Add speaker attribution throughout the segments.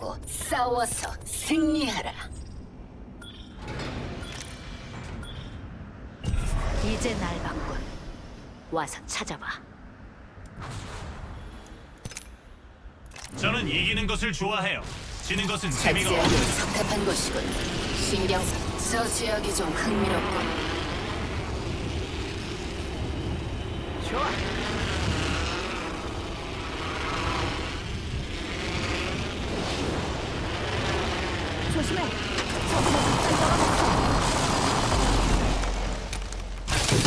Speaker 1: 말고 싸워서 승리하라.
Speaker 2: 이제 날 봤군. 와서 찾아봐.
Speaker 3: 저는 이기는 것을 좋아해요. 지는 것은 재미가 없.
Speaker 1: 차지하기 적합한 곳이군. 신경 써. 저 지역이 좀 흥미롭군.
Speaker 2: 좋아. 조심해.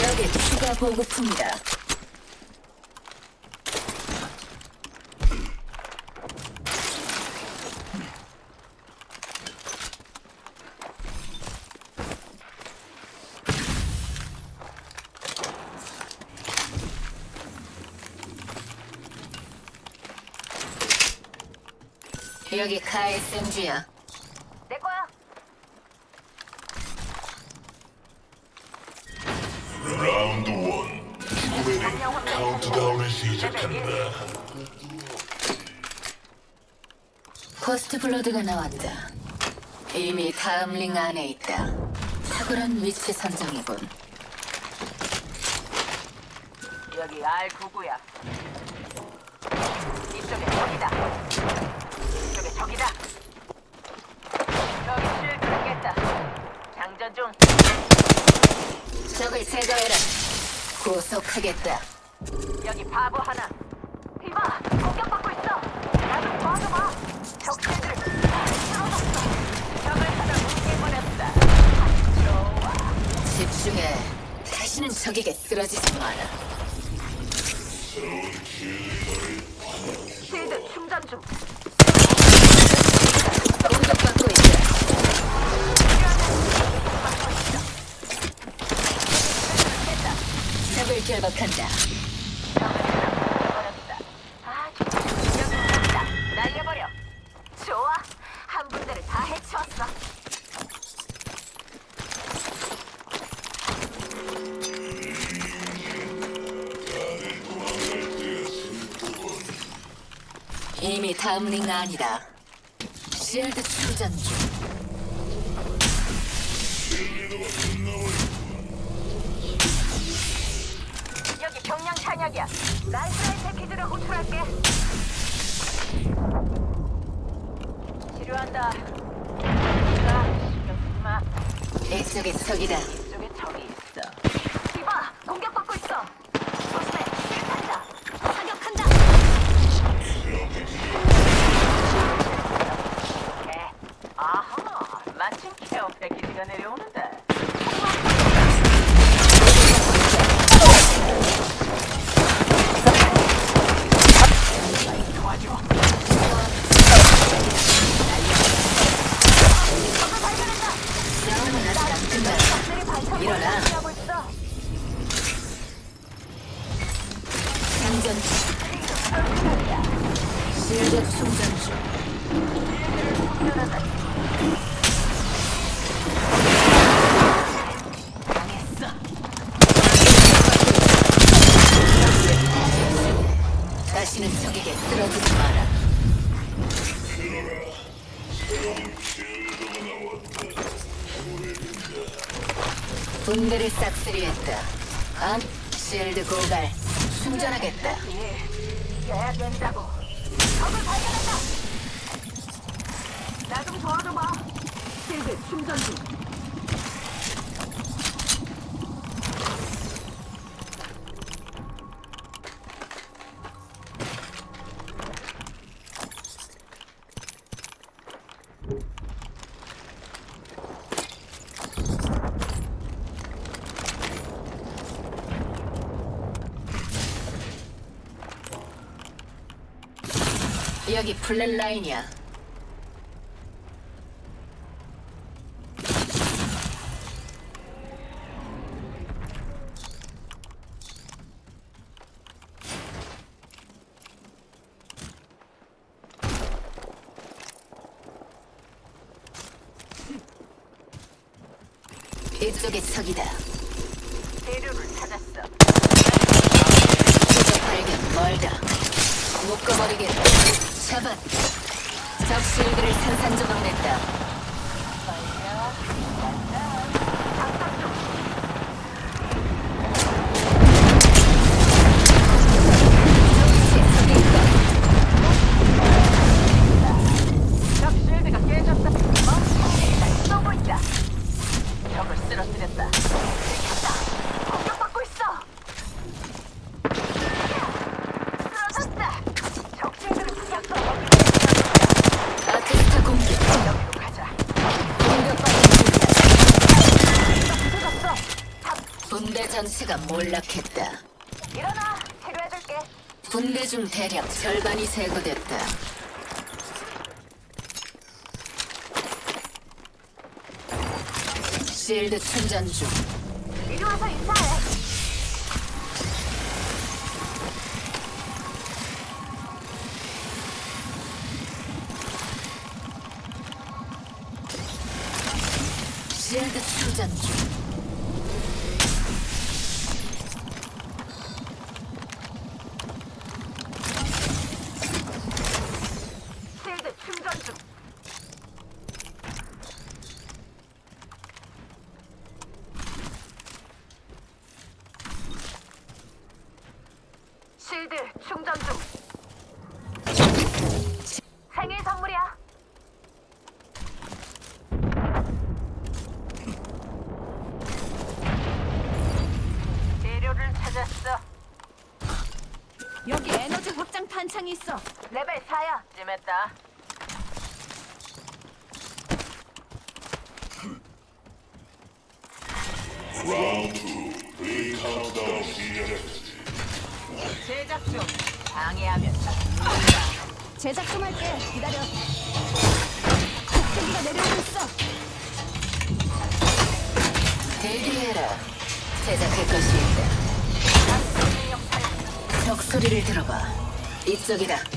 Speaker 1: 여기 추가 보급품이다. 여기 KSMG야.
Speaker 2: 내 거야.
Speaker 4: 라운드 원 죽음의 카운트다운을 시작한다
Speaker 1: 포스트 블러드가 나왔다. 이미 다음 링 안에 있다. 탁월한 위치 선정이군.
Speaker 5: 여기 R99야.
Speaker 1: 적을 제거해라. 구속하겠다.
Speaker 5: 여기 바보 하나. 이봐, 공격받고 있어. 나도 도와줘봐. 적 실드를 다 쓸어놨어. 적을 하나 뭉개보냈다. 좋아.
Speaker 1: 집중해. 다시는 적에게 쓰러지지 마라.
Speaker 5: 실드 충전 중.
Speaker 1: 적을 결박한다.
Speaker 5: 버렸다. 아주 여기 있다. 날려버려. 좋아. 한 군데를 다 해치웠어.
Speaker 1: 이미 다음 링 아니다. 실드 충전 중.
Speaker 5: 탄약이야. 라이프라인 패키지를 호출할게. 치료한다. 자, 신경 쓰지 마.
Speaker 1: 이쪽에 적이다. 장전 중. 실드 충전 중. 다시는 적에게 쓰러지지 마라. 분대를 싹쓸이했다. 암 실드 고갈 충전하겠다.
Speaker 5: 예, 해야 된다고. 적을 발견했다. 나 좀 도와줘봐. 실드 충전 중.
Speaker 1: 여기 플랫 라인이야. 이쪽에 적이다.
Speaker 5: 대류를 찾았어.
Speaker 1: 표적 발견 멀다. 묶어버리겠다. 잡았다. 적 실드를 산산조각 냈다. 전체가 몰락했다.
Speaker 5: 일어나. 치료해줄게.
Speaker 1: 군대 중 대략 절반이 제거됐다. 실드 충전 중.
Speaker 5: 이리 와서 인사해.
Speaker 1: 실드 충전 중.
Speaker 5: 생일 선물이야. 재료를 찾았어.
Speaker 2: 여기 에너지 확장 탄창이 있어.
Speaker 5: 레벨 4야. 찜했다.
Speaker 4: 이 카운트다운 시작한다.
Speaker 5: 제작 중. 방해하면
Speaker 2: 제작 좀 할게. 기다려. 폭격기가 내려오고 있어.
Speaker 1: 대기해라. 제작할 것이 있다. 적 소리를 들어봐. 이쪽이다.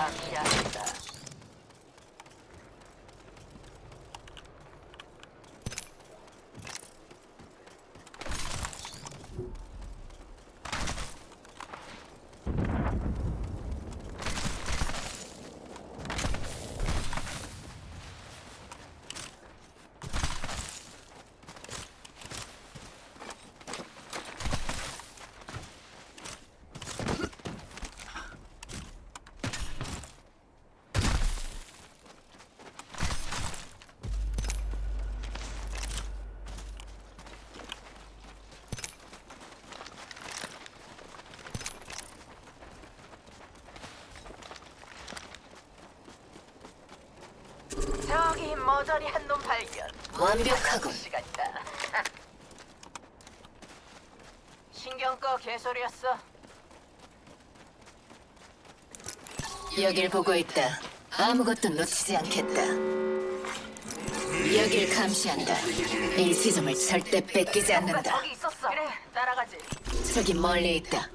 Speaker 5: 저 머저리 한놈 발견.
Speaker 1: 완벽하군.
Speaker 5: 시간이다. 신경 꺼 개소리였어.
Speaker 1: 여길 보고 있다. 아무것도 놓치지 않겠다. 여길 감시한다. 이 지점을 절대 뺏기지 않는다.
Speaker 5: 저기 있었어. 그래, 따라가지.
Speaker 1: 저기 멀리 있다.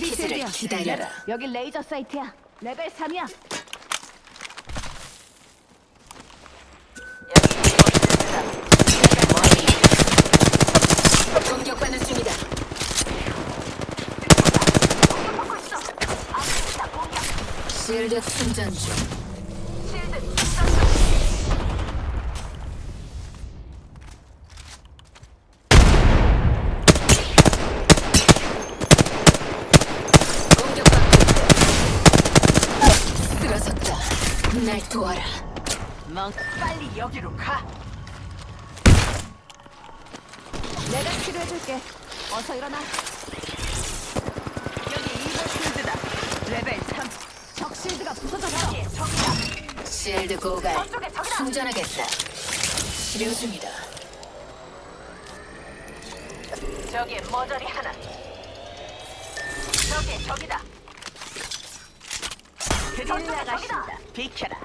Speaker 1: 패키지를 기다려라.
Speaker 2: 여기 레이저 사이트야. 레벨 3이야.
Speaker 1: 공격받는 중이다.
Speaker 5: 공격.
Speaker 1: 실드 충전 중.
Speaker 5: 실드 충전 중.
Speaker 1: 공격받고 있다. 쓰러졌다. 날 도와라.
Speaker 5: 멍, 빨리 여기로 가. 내가 치료해줄게. 어서 일어나. 여기 이거 실드다. 레벨 3. 적 실드가 부서졌어. 적이다.
Speaker 1: 실드 고갈.
Speaker 5: 저쪽에 적이다.
Speaker 1: 충전하겠다. 치료 중이다.
Speaker 5: 저기에 머저리 하나. 저기에 적이다. 게릴라가 신다. 비켜라.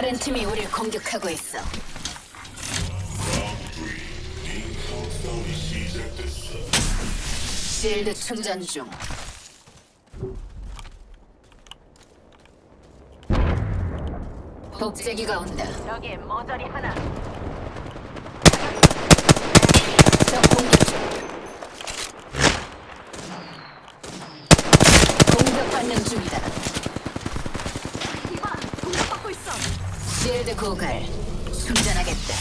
Speaker 1: 다른 팀이 우리를 공격하고 있어. 실드 충전 중. 복제기가 온다.
Speaker 5: 저기에 머저리 하나.
Speaker 1: 적공격 중. 공격받는 중이다.
Speaker 5: 이봐, 공격받고 있어.
Speaker 1: 실드 고갈. 충전하겠다.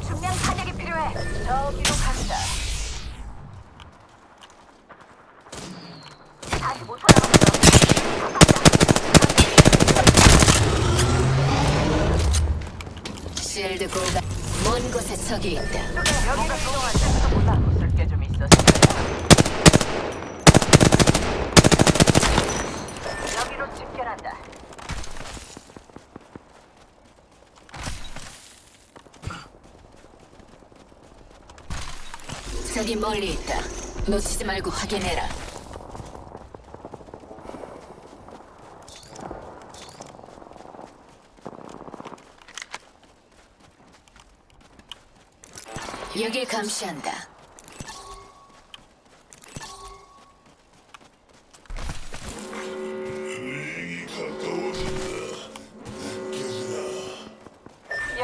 Speaker 5: 중. 중량 탄약이 필요해. 저기로 간다. 45초 남았어.
Speaker 1: 실드 고갈. 먼 곳에 적이 있다.
Speaker 5: 여기가 이동할 때보다 웃을 게 좀 있었어. 여기로 집결한다.
Speaker 1: 저기 멀리 있다. 놓치지 말고 확인해라. 여길 감시한다.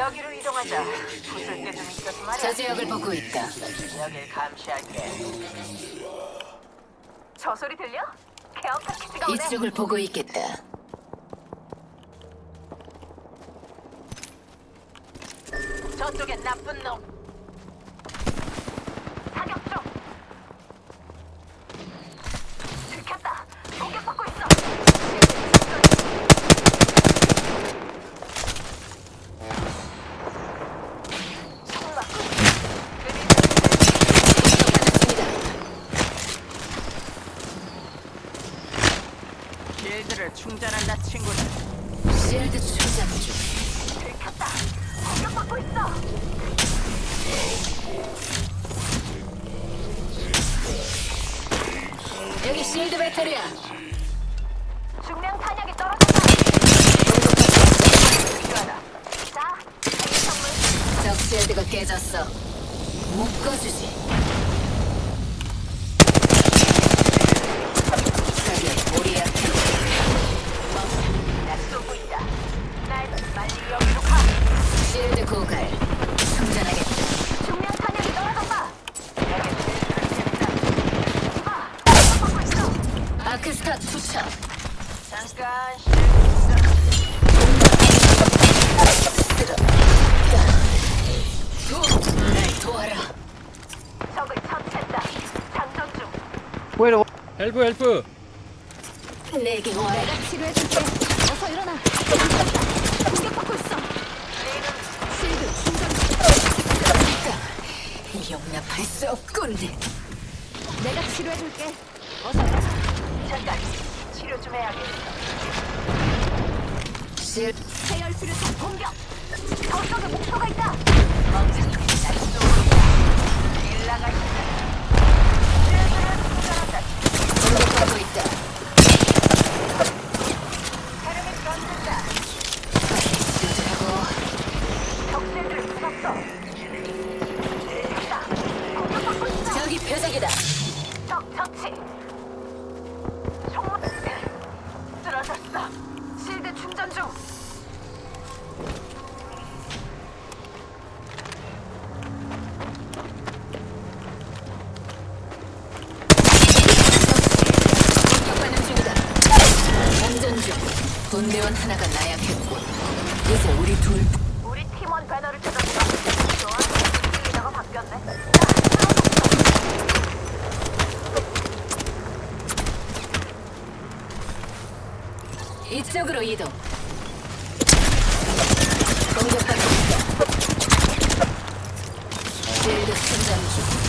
Speaker 5: 여기로 이동하자. 웃을 게좀 있어서 말이야.
Speaker 1: 저 지역을 보고 있다.
Speaker 5: 여길 감시할게. 저 소리 들려? 케어 패키지가 오네.
Speaker 1: 이쪽을 보고 있겠다.
Speaker 5: 저쪽엔 나쁜 놈.
Speaker 1: 깨졌어. 묶어주지.
Speaker 5: 있어.
Speaker 1: 아크스타 투척.
Speaker 5: 잠깐
Speaker 1: 날 도와라.
Speaker 5: 적을 처치했다. 장전 중.
Speaker 6: 헬프 헬프
Speaker 1: 내게 와라.
Speaker 5: 내가 치료해줄게. 어서 일어나. 공격받고 있어. 실드 충전
Speaker 1: 용납할 수 없군.
Speaker 5: 내가 치료해줄게. 어서 일어나. 잠깐 치료 좀 해야겠어.
Speaker 1: 실
Speaker 5: 해열 수류탄 공격. 저쪽에 목표가 있다. 멍청이 날 쏘고 있다. 일라가 있다. 실드를 충전한다.
Speaker 1: 공격받고 있다.
Speaker 4: 이쪽으로 이동. 공격받고 있다. 실드 충전 중.